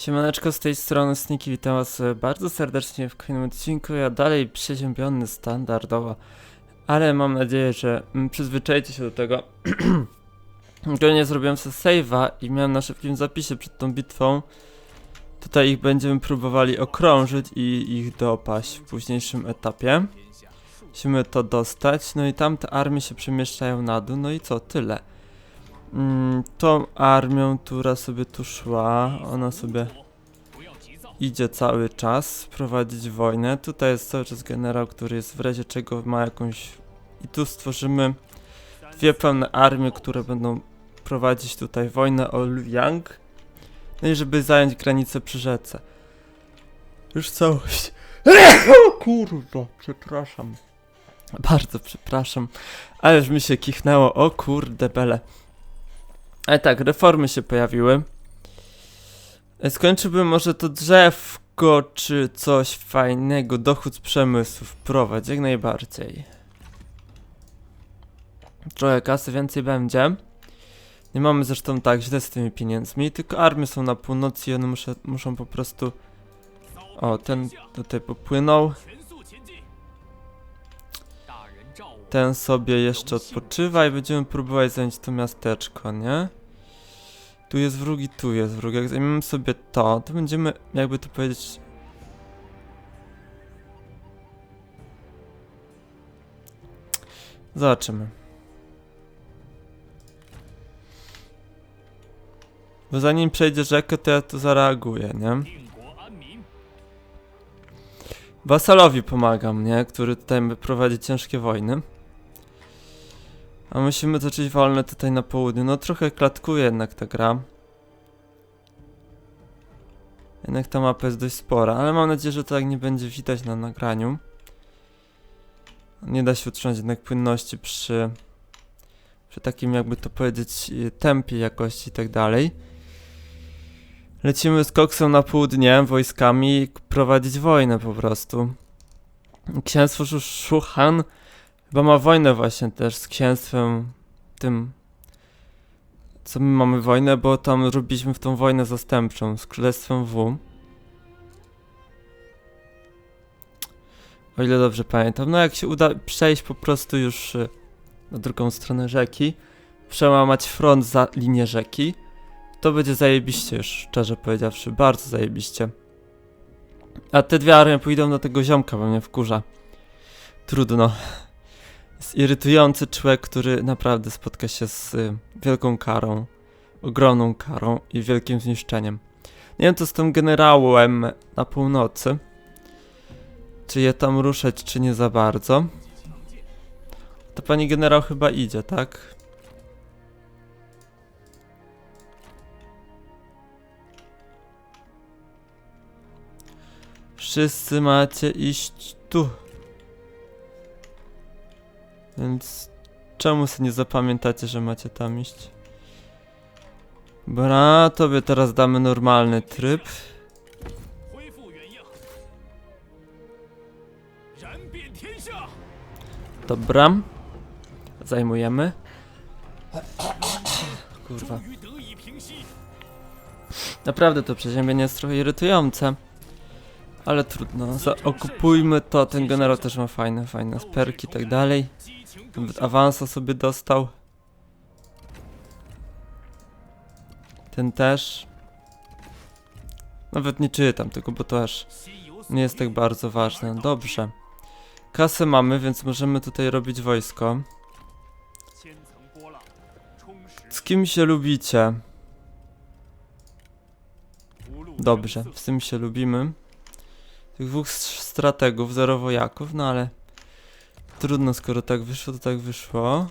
Siemaneczko z tej strony Sniki, witam was e, bardzo serdecznie w kolejnym odcinku. Ja dalej przeziębiony standardowo, ale mam nadzieję, że mm, przyzwyczajcie się do tego. nie zrobiłem sobie save'a i miałem na szybkim zapisie przed tą bitwą. Tutaj ich będziemy próbowali okrążyć i ich dopaść w późniejszym etapie. Musimy to dostać, no i tamte armie się przemieszczają na dół, no i co, tyle. Mm, tą armią, która sobie tu szła, ona sobie idzie cały czas prowadzić wojnę. Tutaj jest cały czas generał, który jest w razie czego ma jakąś... I tu stworzymy dwie pełne armie, które będą prowadzić tutaj wojnę o Luoyang. No i żeby zająć granicę przy rzece. Już całość. Kurwa, przepraszam. Bardzo przepraszam. Ale już mi się kichnęło. O kurde bele. Ale tak, reformy się pojawiły. E, Skończyłbym może to drzewko, czy coś fajnego, dochód z przemysłu wprowadź, jak najbardziej. Trochę kasy więcej będzie. Nie mamy zresztą tak źle z tymi pieniędzmi, tylko armie są na północy i one muszą po prostu... O, ten tutaj popłynął. Ten sobie jeszcze odpoczywa i będziemy próbować zająć to miasteczko, nie? Tu jest wróg i tu jest wróg. Jak zajmiemy sobie to, to będziemy, jakby to powiedzieć... Zobaczymy. Bo zanim przejdzie rzekę, to ja tu zareaguję, nie? Wasalowi pomagam, nie? Który tutaj prowadzi ciężkie wojny. A musimy toczyć wolne tutaj na południu. No trochę klatkuje jednak ta gra. Jednak ta mapa jest dość spora, ale mam nadzieję, że to tak nie będzie widać na nagraniu. Nie da się utrzymać jednak płynności przy, przy takim jakby to powiedzieć y, tempie jakości i tak dalej. Lecimy z koksem na południe wojskami prowadzić wojnę po prostu. Księstwo Szu- Szuchan Chyba ma wojnę właśnie też z księstwem tym. Co my mamy wojnę, bo tam robiliśmy w tą wojnę zastępczą z królestwem W. O ile dobrze pamiętam. No jak się uda przejść po prostu już y, na drugą stronę rzeki, przełamać front za linię rzeki, to będzie zajebiście już, szczerze powiedziawszy. Bardzo zajebiście. A te dwie armie pójdą do tego ziomka, bo mnie wkurza. Trudno jest irytujący człowiek, który naprawdę spotka się z y, wielką karą, ogromną karą i wielkim zniszczeniem. Nie wiem co z tym generałem na północy. Czy je tam ruszać, czy nie za bardzo. To pani generał chyba idzie, tak? Wszyscy macie iść tu. Więc czemu sobie nie zapamiętacie, że macie tam iść? Bra, tobie teraz damy normalny tryb. Dobra. Zajmujemy. Kurwa. Naprawdę to przeziębienie jest trochę irytujące. Ale trudno, zaokupujmy to, ten generał też ma fajne, fajne sperki i tak dalej. Nawet awansa sobie dostał. Ten też. Nawet nie czytam tego, bo to aż nie jest tak bardzo ważne. Dobrze. Kasę mamy, więc możemy tutaj robić wojsko. Z kim się lubicie? Dobrze, z tym się lubimy. Tych dwóch strategów, zero wojaków, no ale Trudno, skoro tak wyszło, to tak wyszło.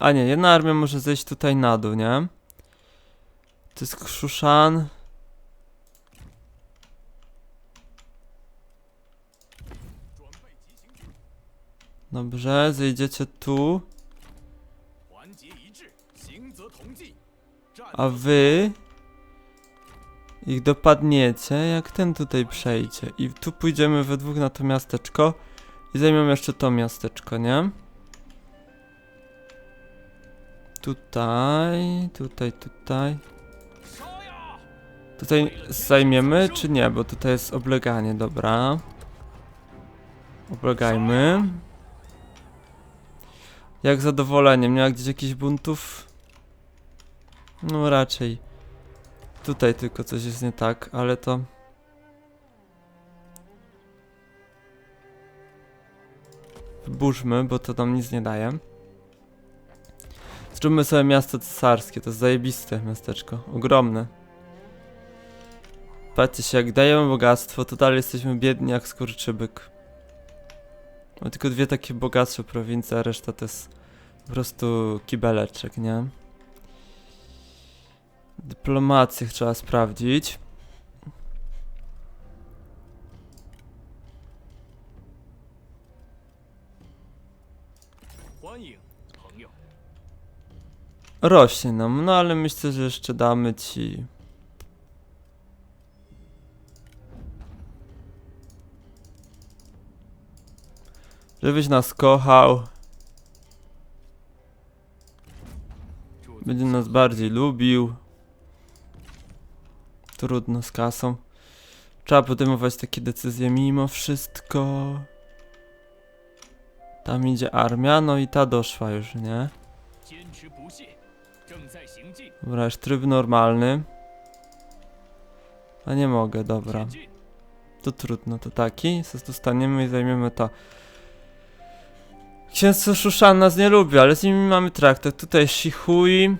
A nie, jedna armia może zejść tutaj na dół, nie? To jest Krzushan. Dobrze, zejdziecie tu. A wy ich dopadniecie, jak ten tutaj przejdzie. I tu pójdziemy we dwóch na to miasteczko i zajmiemy jeszcze to miasteczko, nie? tutaj, tutaj, tutaj. Tutaj zajmiemy, czy nie? Bo tutaj jest obleganie, dobra. Oblegajmy. Jak zadowolenie, miała gdzieś jakichś buntów? No raczej. Tutaj tylko coś jest nie tak, ale to... Wyburzmy, bo to nam nic nie daje. Zróbmy sobie miasto cesarskie, to jest zajebiste miasteczko, ogromne. Patrzcie się, jak dajemy bogactwo, to dalej jesteśmy biedni jak skurczybyk. Mamy tylko dwie takie bogatsze prowincje, a reszta to jest po prostu kibeleczek, nie? Dyplomację trzeba sprawdzić. Rośnie nam, no ale myślę, że jeszcze damy ci Żebyś nas kochał. Będzie nas bardziej lubił. Trudno z kasą. Trzeba podejmować takie decyzje mimo wszystko. Tam idzie armia, no i ta doszła już, nie? Dobra, już tryb normalny. A nie mogę, dobra. To trudno, to taki. Zostaniemy i zajmiemy to. Księstwo Szuszan nas nie lubi, ale z nimi mamy traktat. Tutaj Shihui.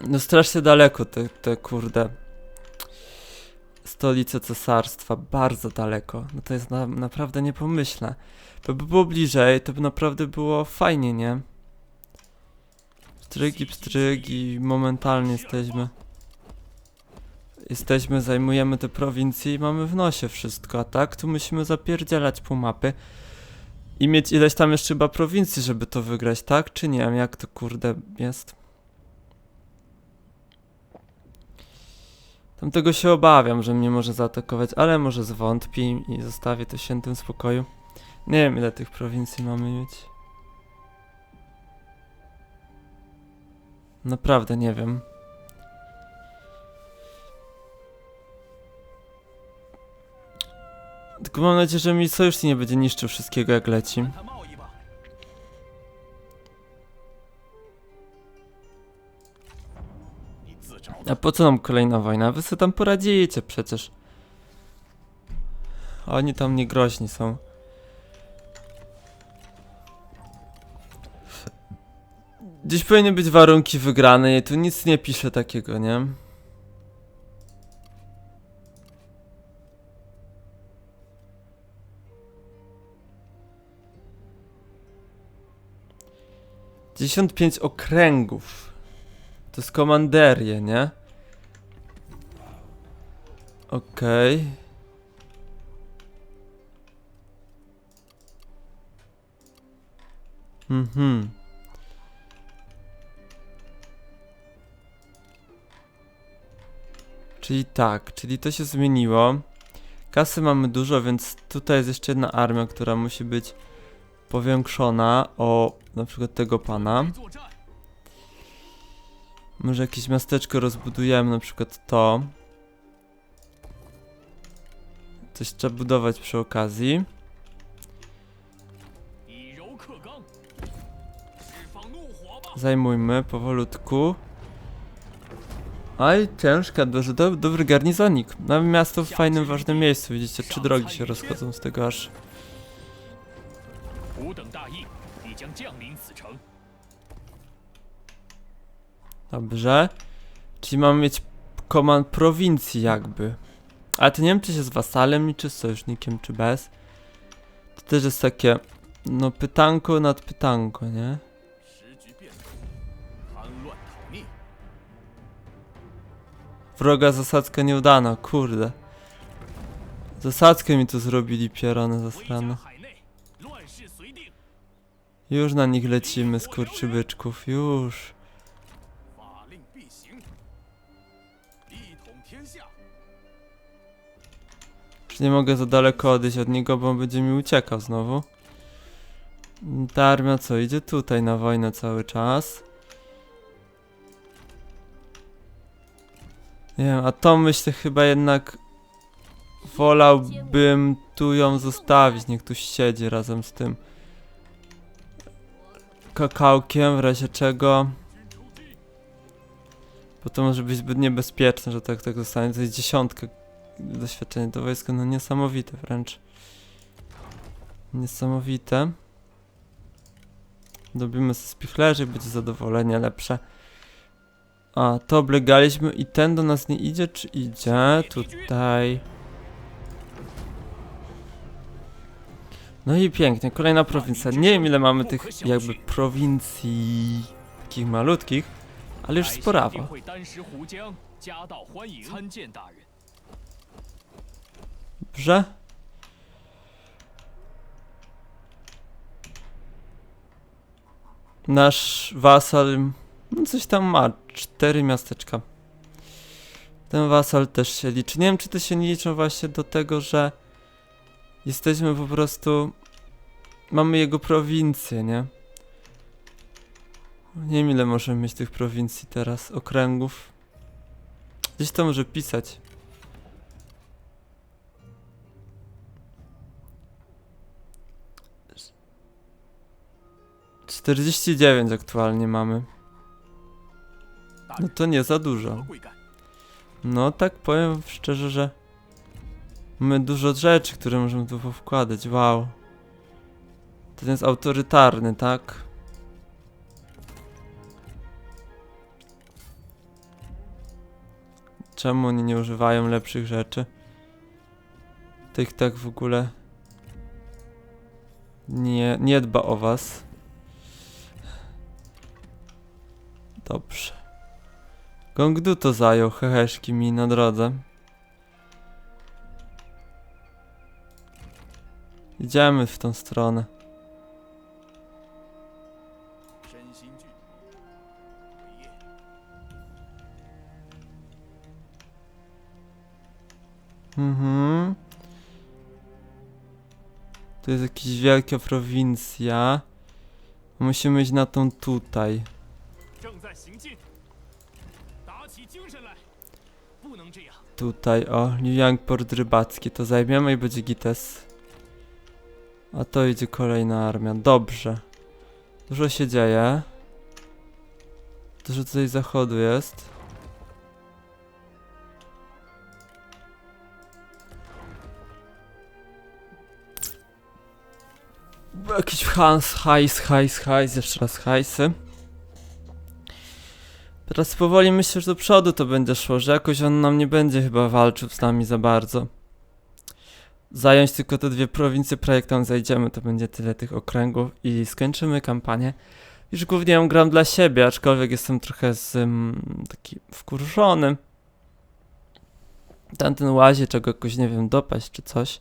No strasznie daleko te, te kurde Stolice cesarstwa, bardzo daleko. No to jest na, naprawdę niepomyślne. To by było bliżej, to by naprawdę było fajnie, nie? Pstrygi, pstrygi, momentalnie jesteśmy. Jesteśmy, zajmujemy te prowincje i mamy w nosie wszystko, a tak tu musimy zapierdzielać pół mapy i mieć ileś tam jeszcze chyba prowincji, żeby to wygrać, tak? Czy nie wiem, jak to kurde jest? Tamtego się obawiam, że mnie może zaatakować, ale może zwątpi i zostawię to świętym spokoju. Nie wiem, ile tych prowincji mamy mieć. Naprawdę nie wiem. Tylko mam nadzieję, że mi sojusznik nie będzie niszczył wszystkiego jak leci. A po co nam kolejna wojna? Wy sobie tam poradzicie przecież. Oni tam nie groźni są. Gdzieś powinny być warunki wygrane i tu nic nie pisze takiego, nie? Dziesiąt pięć okręgów. To jest komanderie, nie? Okej. Mhm. Czyli tak, czyli to się zmieniło. Kasy mamy dużo, więc tutaj jest jeszcze jedna armia, która musi być powiększona o na przykład tego pana. Może jakieś miasteczko rozbudujemy, na przykład to. Coś trzeba budować przy okazji. Zajmujmy powolutku. Aj, ciężka, że do, dobry garnizonik. Nawet miasto w fajnym, ważnym miejscu. Widzicie, trzy drogi się rozchodzą z tego aż. Dobrze. Czyli mamy mieć komand prowincji jakby. Ale to nie wiem, czy się z wasalem czy z sojusznikiem, czy bez. To też jest takie, no pytanko nad pytanko, nie? Wroga zasadzka nieudana, kurde. Zasadzkę mi tu zrobili pierone zasrane. Już na nich lecimy, skurczybyczków, już. nie mogę za daleko odejść od niego, bo on będzie mi uciekał znowu. Ta armia co, idzie tutaj na wojnę cały czas. Nie wiem, a to myślę chyba jednak wolałbym tu ją zostawić, niech tu siedzi razem z tym kakałkiem, w razie czego. Bo to może być zbyt niebezpieczne, że tak tak zostanie. To jest dziesiątka doświadczenia do wojska, no niesamowite wręcz. Niesamowite. Dobimy sobie spichlerzy, będzie zadowolenie lepsze. A, to oblegaliśmy i ten do nas nie idzie, czy idzie? Tutaj. No i pięknie, kolejna prowincja. Nie wiem ile mamy tych jakby prowincji takich malutkich, ale już 百 Dobrze? Nasz wasal no coś tam ma, cztery miasteczka. Ten wasal też się liczy. Nie wiem, czy to się nie liczą właśnie do tego, że jesteśmy po prostu... Mamy jego prowincję, nie? Nie wiem, ile możemy mieć tych prowincji teraz, okręgów. Gdzieś to może pisać. 49 aktualnie mamy. Tak. No to nie za dużo. No tak powiem szczerze, że mamy dużo rzeczy, które możemy tu wkładać. Wow. Ten jest autorytarny, tak? Czemu oni nie używają lepszych rzeczy? Tych tak w ogóle nie, nie dba o was. Dobrze. Gongdu to zajął heheszki mi na drodze. Idziemy w tą stronę. Mhm. To jest jakaś wielka prowincja. Musimy iść na tą tutaj. Tutaj, o, Liang Port Rybacki. To zajmiemy i będzie gites. A to idzie kolejna armia. Dobrze. Dużo się dzieje. Dużo tutaj zachodu jest. Jakiś hajs, hajs, hajs, hajs, jeszcze raz hajsy. Teraz powoli myślę, że do przodu to będzie szło, że jakoś on nam nie będzie chyba walczył z nami za bardzo. Zająć tylko te dwie prowincje, projektem zajdziemy, to będzie tyle tych okręgów i skończymy kampanię. Już głównie ją gram dla siebie, aczkolwiek jestem trochę z, um, taki wkurzony. Tamten łazie, czego jakoś nie wiem, dopaść czy coś.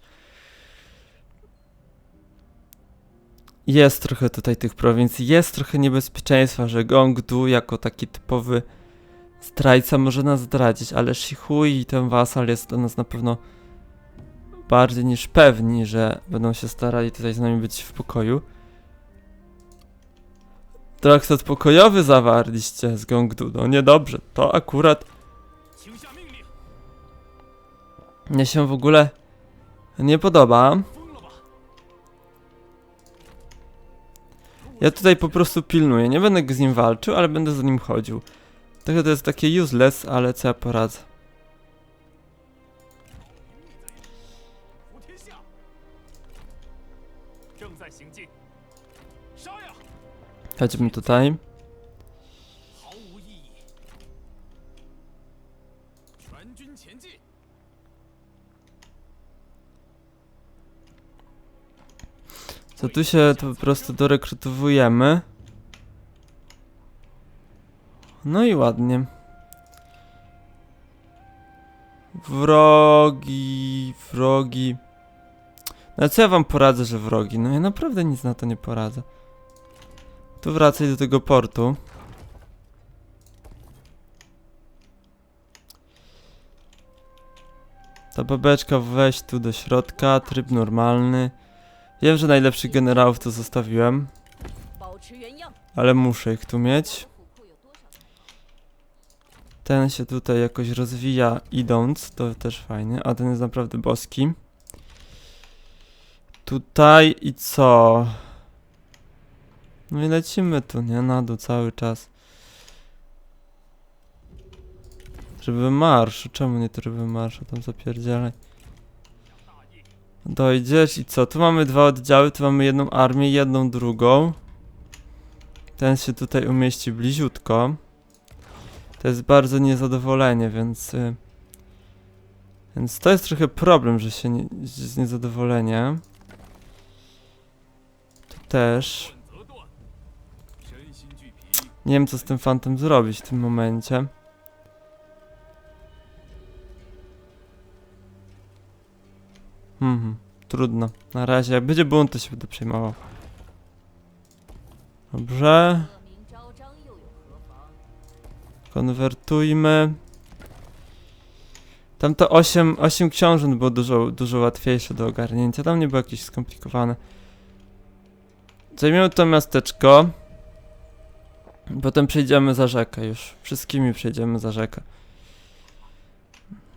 jest trochę tutaj tych prowincji, jest trochę niebezpieczeństwa, że Gongdu jako taki typowy zdrajca może nas zdradzić, ale Shihui i ten wasal jest dla nas na pewno bardziej niż pewni, że będą się starali tutaj z nami być w pokoju. Traktat pokojowy zawarliście z Gongdu, no niedobrze, to akurat... Mnie się w ogóle nie podoba. Ja tutaj po prostu pilnuję, nie będę z nim walczył, ale będę za nim chodził. Także to jest takie useless, ale co ja poradzę. Chodźmy tutaj. Co tu się to po prostu dorekrutowujemy. No i ładnie. Wrogi, wrogi. No co ja wam poradzę, że wrogi? No ja naprawdę nic na to nie poradzę. Tu wracaj do tego portu. Ta babeczka weź tu do środka, tryb normalny. Wiem, że najlepszych generałów to zostawiłem. Ale muszę ich tu mieć. Ten się tutaj jakoś rozwija idąc, to też fajnie. A ten jest naprawdę boski. Tutaj i co? No i lecimy tu, nie? Na dół cały czas. żeby marszu, czemu nie tryby marszu? Tam zapierdzielaj. Dojdziesz i co? Tu mamy dwa oddziały, tu mamy jedną armię, jedną drugą. Ten się tutaj umieści bliziutko. To jest bardzo niezadowolenie, więc... Y, więc to jest trochę problem, że się nie, z niezadowolenie. To też. Nie wiem, co z tym fantem zrobić w tym momencie. Mhm, trudno. Na razie, jak będzie bunt, to się będę przejmował. Dobrze. Konwertujmy. Tam to 8, 8 książąt było dużo, dużo łatwiejsze do ogarnięcia. Tam nie było jakieś skomplikowane. Zajmiemy to miasteczko. Potem przejdziemy za rzekę już. Wszystkimi przejdziemy za rzekę.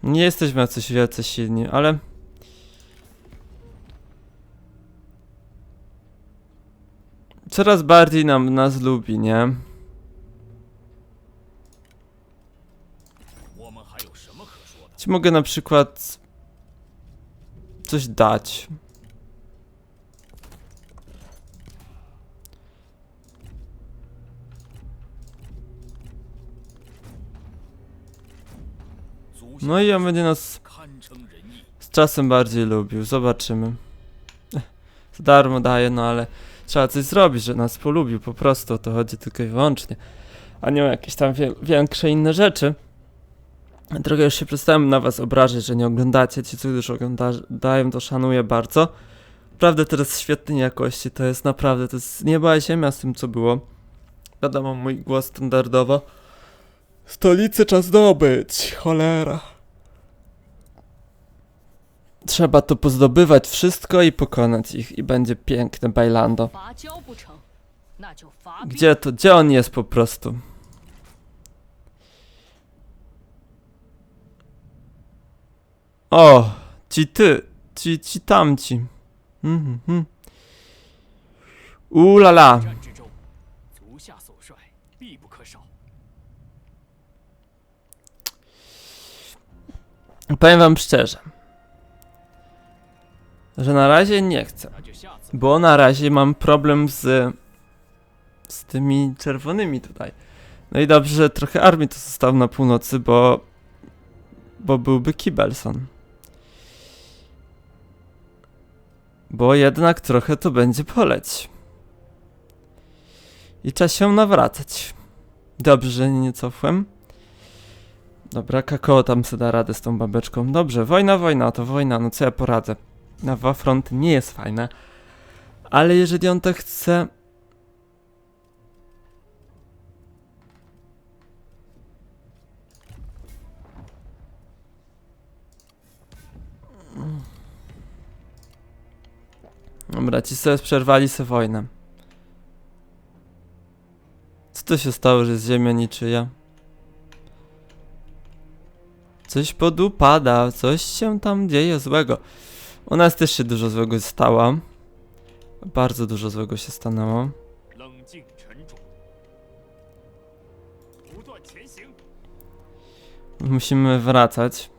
Nie jesteśmy jacyś wielce silni, ale coraz bardziej nam nas lubi, nie? Czy mogę na przykład coś dać? No i on będzie nas z czasem bardziej lubił, zobaczymy. Za darmo daje, no ale trzeba coś zrobić, że nas polubił. Po prostu o to chodzi tylko i wyłącznie. A nie o jakieś tam wie większe inne rzeczy. Trochę już się przestałem na was obrażać, że nie oglądacie. Ci, co już oglądają, to szanuję bardzo. Naprawdę teraz świetnej jakości. To jest naprawdę, to jest nieba i ziemia z tym, co było. Wiadomo, mój głos standardowo. Stolicy czas zdobyć, cholera. Trzeba tu pozdobywać wszystko i pokonać ich i będzie piękne Bailando. Gdzie to? Gdzie on jest po prostu? O, ci ty, ci, ci tamci. Mhm, mhm. Ulala. Powiem wam szczerze, że na razie nie chcę. Bo na razie mam problem z, z tymi czerwonymi tutaj. No i dobrze, że trochę armii to został na północy, bo, bo byłby Kibelson. Bo jednak trochę to będzie poleć. I czas się nawracać. Dobrze, że nie cofłem. Dobra, kakao tam se da radę z tą babeczką. Dobrze, wojna, wojna, to wojna, no co ja poradzę. Na dwa fronty nie jest fajne. Ale jeżeli on tak chce. Dobra, ci sobie przerwali sobie wojnę. Co to się stało, że jest ziemia niczyja? Coś podupada, coś się tam dzieje złego. U nas też się dużo złego stało. Bardzo dużo złego się stanęło. Musimy wracać.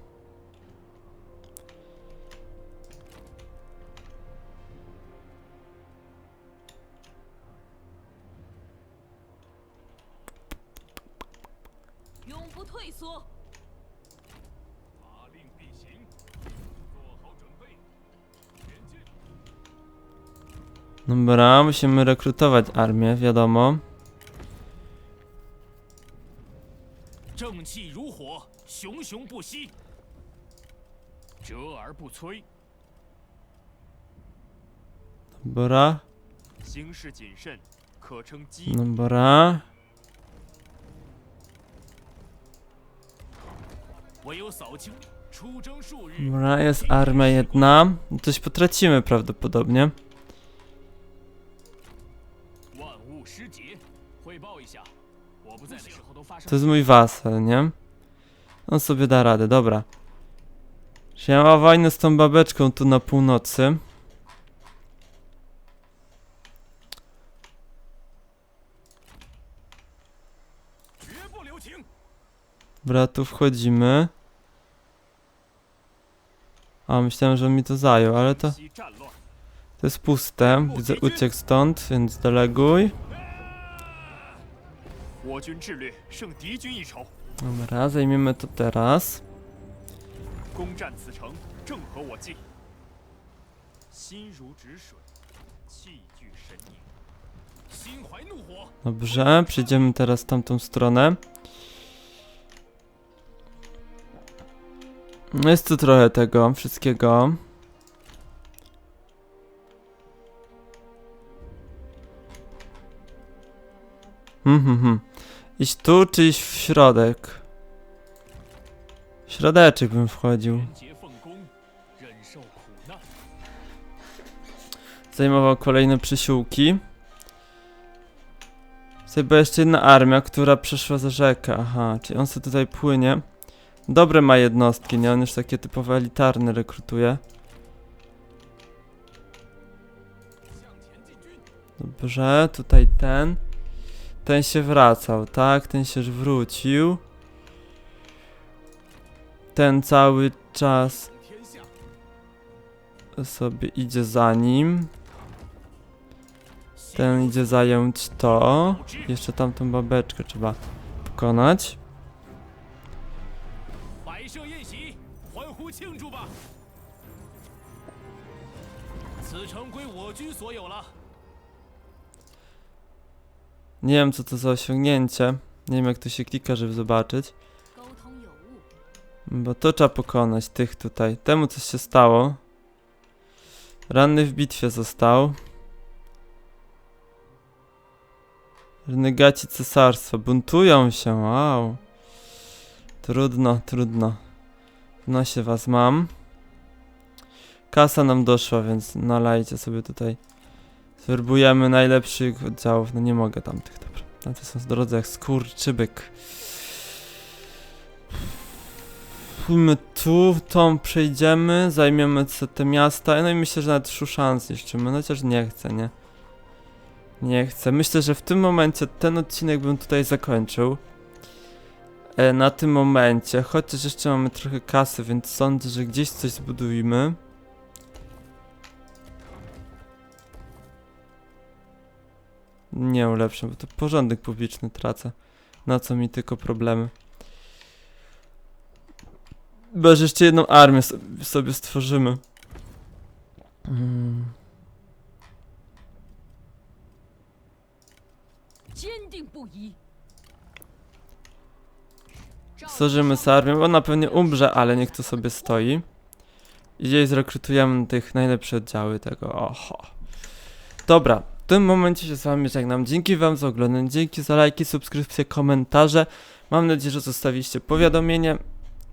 Dobra, musimy rekrutować armię, wiadomo. Dobra. Dobra. Dobra, jest armia jedna. Coś potracimy prawdopodobnie. To jest mój wasel, nie? On sobie da radę, dobra. Czy ja mam wojnę z tą babeczką tu na północy? Dobra, tu wchodzimy. A, myślałem, że on mi to zajął, ale to... To jest puste. Widzę, uciekł stąd, więc deleguj. Dobra, zajmiemy to teraz. Dobrze, przejdziemy teraz tamtą stronę. No jest tu trochę tego wszystkiego. Mhm, mhm. Iść tu czy iść w środek? W środeczek bym wchodził. Zajmował kolejne przysiłki. Tutaj była jeszcze jedna armia, która przeszła za rzekę. Aha, czyli on sobie tutaj płynie. Dobre ma jednostki, nie? On już takie typowe elitarne rekrutuje. Dobrze, tutaj ten. Ten się wracał, tak? Ten się już wrócił. Ten cały czas 平天下。 sobie idzie za nim. Ten idzie zająć to. Jeszcze tamtą babeczkę trzeba pokonać. 摆设宴席，欢呼庆祝吧！此城归我军所有了。 nie wiem co to za osiągnięcie. Nie wiem jak to się klika, żeby zobaczyć. Bo to trzeba pokonać, tych tutaj. Temu coś się stało. Ranny w bitwie został. Renegaci cesarstwa. Buntują się, wow. Trudno, trudno. No się was mam. Kasa nam doszła, więc nalajcie sobie tutaj Zwerbujemy najlepszych oddziałów. No nie mogę tamtych, dobra. No to są z drodze jak skurczybyk. Pójdźmy tu, tą przejdziemy, zajmiemy se te miasta, no i myślę, że nawet Szuszan zniszczymy, no chociaż nie chcę, nie? Nie chcę. Myślę, że w tym momencie ten odcinek bym tutaj zakończył. E, na tym momencie, chociaż jeszcze mamy trochę kasy, więc sądzę, że gdzieś coś zbudujmy. nie ulepszę, bo to porządek publiczny tracę. Na co mi tylko problemy. Bo jeszcze jedną armię sobie stworzymy. Hmm. Stworzymy z armią, ona pewnie umrze, ale niech to sobie stoi. I gdzieś zrekrutujemy tych najlepsze oddziały tego, oho. Dobra, w tym momencie się z wami żegnam. Dzięki wam za oglądanie, dzięki za lajki, subskrypcje, komentarze. Mam nadzieję, że zostawiliście powiadomienie,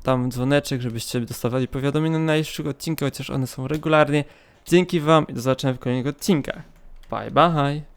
tam dzwoneczek, żebyście dostawali powiadomienia na najbliższych odcinkach, chociaż one są regularnie. Dzięki wam i do zobaczenia w kolejnych odcinkach. Bye bye.